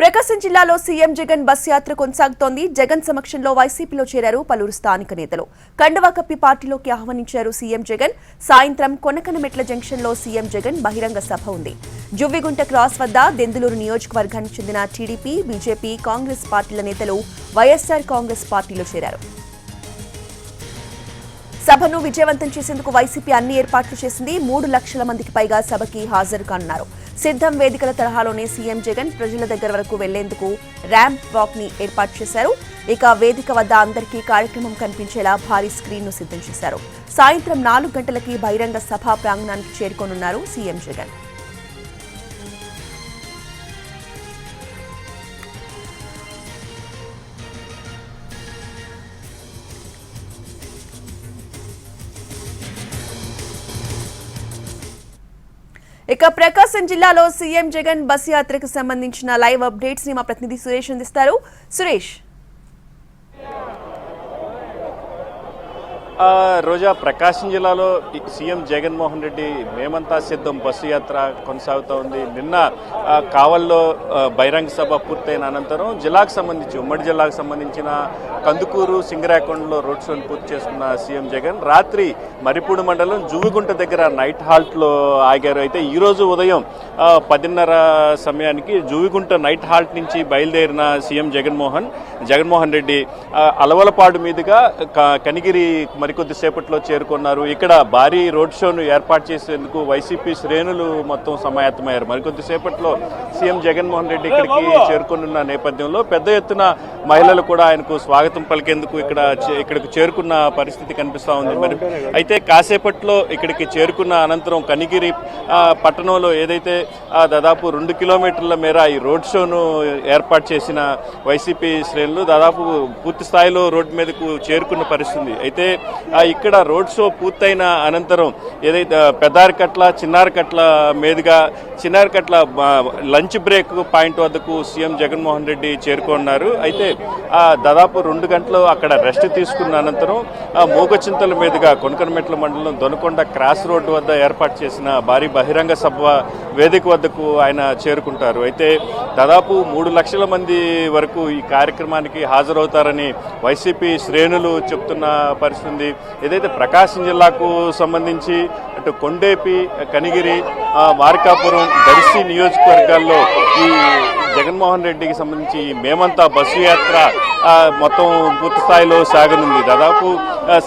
ప్రకాశం జిల్లాలో CM Jagan bus యాత్ర కొనసాగుతోంది. జగన్ సమక్షంలో వైసీపీలో చేరారు పలువురు స్థానిక నేతలు. కండువా కప్పి పార్టీలోకి ఆహ్వానించారు సీఎం జగన్. సాయంత్రం కొనకనమెట్ల జంక్షన్లో సీఎం జగన్ బహిరంగ సభ ఉంది. జువ్విగుంట క్రాస్ వద్ద దెందులూరు నియోజకవర్గానికి చెందిన టీడీపీ బీజేపీ కాంగ్రెస్ పార్టీల నేతలు వైఎస్సార్ కాంగ్రెస్ పార్టీలో చేరారు. సభను విజయవంతం చేసేందుకు వైసీపీ అన్ని ఏర్పాట్లు చేసింది. మూడు లక్షల మందికి పైగా సభకి హాజరు కానున్నారు. సిద్ధం వేదికల తరహాలోనే సీఎం జగన్ ప్రజల దగ్గర వరకు వెళ్ళేందుకు ర్యాంప్ వాక్ని ఏర్పాటు చేశారు. ఇక వేదిక వద్ద అందరికీ కార్యక్రమం కనిపించేలా భారీ స్క్రీన్ను సిద్ధం చేశారు. సాయంత్రం నాలుగు గంటలకి బహిరంగ సభా ప్రాంగణానికి చేరుకోనున్నారు సీఎం జగన్. ఇక ప్రకాశం జిల్లాలో సీఎం జగన్ బస్ యాత్రకు సంబంధించిన లైవ్ అప్డేట్స్ని మా ప్రతినిధి సురేష్ అందిస్తారు. సురేష్. రోజా ప్రకాశం జిల్లాలో సీఎం జగన్మోహన్ రెడ్డి మేమంతా సిద్ధం బస్సు యాత్ర కొనసాగుతూ ఉంది. నిన్న కావల్లో బహిరంగ సభ పూర్తయిన అనంతరం జిల్లాకు సంబంధించి ఉమ్మడి జిల్లాకు సంబంధించిన కందుకూరు సింగరాకొండలో రోడ్ షోను పూర్తి చేసుకున్న సీఎం జగన్ రాత్రి మరిపూడి మండలం జువ్విగుంట దగ్గర నైట్ హాల్ట్లో ఆగారు. అయితే ఈరోజు ఉదయం పదిన్నర సమయానికి జువ్విగుంట నైట్ హాల్ట్ నుంచి బయలుదేరిన సీఎం జగన్మోహన్ జగన్మోహన్ రెడ్డి అలవలపాడు మీదుగా క- కనిగిరి మరికొద్ది సేపట్లో చేరుకున్నారు. ఇక్కడ భారీ రోడ్ షోను ఏర్పాటు చేసేందుకు వైసీపీ శ్రేణులు మొత్తం సమాయత్తమయ్యారు. మరికొద్ది సేపట్లో సీఎం జగన్మోహన్ రెడ్డి ఇక్కడికి చేరుకున్న నేపథ్యంలో పెద్ద ఎత్తున మహిళలు కూడా ఆయనకు స్వాగతం పలికేందుకు ఇక్కడ ఇక్కడికి చేరుకున్న పరిస్థితి కనిపిస్తా ఉంది. మరి అయితే కాసేపట్లో ఇక్కడికి చేరుకున్న అనంతరం కనిగిరి పట్టణంలో ఏదైతే దాదాపు రెండు కిలోమీటర్ల మేర ఈ రోడ్ షోను ఏర్పాటు చేసిన వైసీపీ శ్రేణులు దాదాపు పూర్తి స్థాయిలో రోడ్డు మీదకు చేరుకున్న పరిస్థితి అయితే ఇక్కడ రోడ్ షో పూర్తయిన అనంతరం ఏదైతే ఆ, పెద్దారికట్ల చిన్నారికట్ల మీదుగా చిన్నారికట్ల లంచ్ బ్రేక్ పాయింట్ వద్దకు సీఎం జగన్మోహన్ రెడ్డి చేరుకున్నారు. అయితే దాదాపు రెండు గంటలు అక్కడ రెస్ట్ తీసుకున్న అనంతరం ఆ, మూగచింతల మీదుగా కొనకనమెట్ల మండలం దొనకొండ క్రాస్ రోడ్డు వద్ద ఏర్పాటు చేసిన భారీ బహిరంగ సభ వేదిక వద్దకు ఆయన చేరుకుంటారు. అయితే దాదాపు మూడు లక్షల మంది వరకు ఈ కార్యక్రమానికి హాజరవుతారని వైసీపీ శ్రేణులు చెప్తున్న పరిస్థితి ఉంది ఏదైతే ప్రకాశం జిల్లాకు సంబంధించి అటు కొండేపి కనిగిరి మార్కాపురం దర్శి నియోజకవర్గాల్లో ఈ జగన్మోహన్ రెడ్డికి సంబంధించి ఈ మేమంతా బస్సు యాత్ర మొత్తం పూర్తి స్థాయిలో సాగనుంది. దాదాపు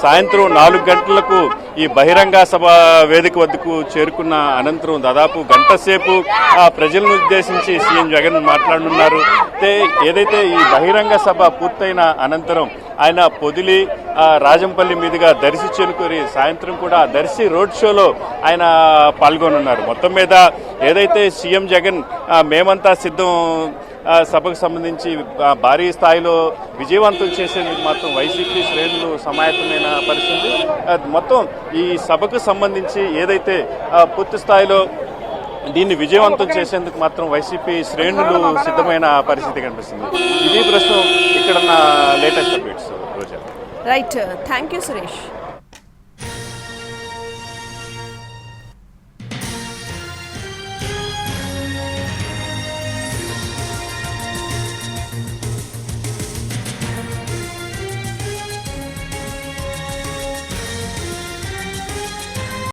సాయంత్రం నాలుగు గంటలకు ఈ బహిరంగ సభ వేదిక వద్దకు చేరుకున్న అనంతరం దాదాపు గంట సేపు ఆ, ప్రజలను ఉద్దేశించి సీఎం జగన్ మాట్లాడనున్నారు. అయితే ఏదైతే ఈ బహిరంగ సభ పూర్తయిన అనంతరం ఆయన పొదిలి రాజంపల్లి మీదుగా దర్శి చేరుకొని సాయంత్రం కూడా దర్శి రోడ్ షోలో ఆయన పాల్గొనున్నారు. మొత్తం మీద ఏదైతే సీఎం జగన్ మేమంతా సిద్ధం సభకు సంబంధించి భారీ స్థాయిలో విజయవంతం చేసేందుకు మాత్రం వైసీపీ శ్రేణులు సమాయత్తమైన పరిస్థితి. మొత్తం ఈ సభకు సంబంధించి ఏదైతే పూర్తి స్థాయిలో దీన్ని విజయవంతం చేసేందుకు మాత్రం వైసీపీ శ్రేణులు సిద్ధమైన పరిస్థితి కనిపిస్తుంది. ఇది ప్రస్తుతం ఇక్కడ latest updates Roja. Right thank you Suresh